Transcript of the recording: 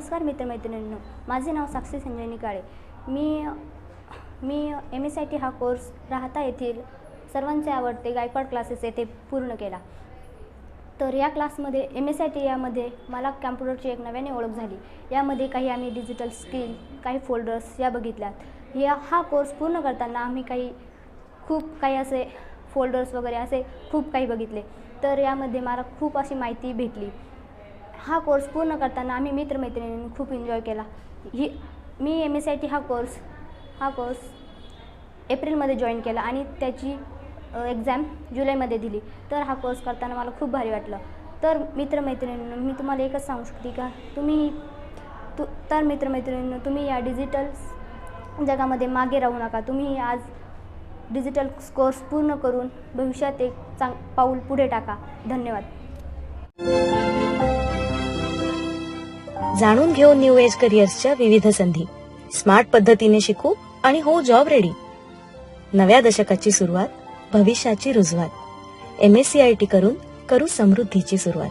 नमस्कार मित्रमैत्रिणींनो. माझे नाव साक्षी संजय काळे मी मी एम एस आय टी हा कोर्स राहता येथील सर्वांचे आवडते गायकवाड क्लासेस येथे पूर्ण केला. तर या क्लासमध्ये एम एस आय टी यामध्ये मला कॅम्प्युटरची एक नव्याने ओळख झाली. यामध्ये काही आम्ही डिजिटल स्किल काही फोल्डर्स या बघितल्यात. या हा कोर्स पूर्ण करताना आम्ही काही खूप काही असे फोल्डर्स वगैरे असे खूप काही बघितले. तर यामध्ये मला खूप अशी माहिती भेटली. हा कोर्स पूर्ण करताना आम्ही मित्रमैत्रिणींनी खूप एन्जॉय केला. ही मी एम एस आय टी हा कोर्स हा कोर्स एप्रिलमध्ये जॉईन केला आणि त्याची एक्झाम जुलैमध्ये दिली. तर हा कोर्स करताना मला खूप भारी वाटलं. तर मित्रमैत्रिणींनो मी तुम्हाला एकच सांगू शकते का? तुम्ही तु तर मित्रमैत्रिणींनो तुम्ही या डिजिटल जगामध्ये मागे राहू नका. तुम्ही आज डिजिटल कोर्स पूर्ण करून भविष्यात एक चांग पाऊल पुढे टाका. धन्यवाद. जाणून घेऊ न्यू एज करिअर्सच्या विविध संधी. स्मार्ट पद्धतीने शिकू आणि हो जॉब रेडी नव्या दशकाची सुरुवात भविष्याची रुजवात. M S C I T करून करू समृद्धीची सुरुवात.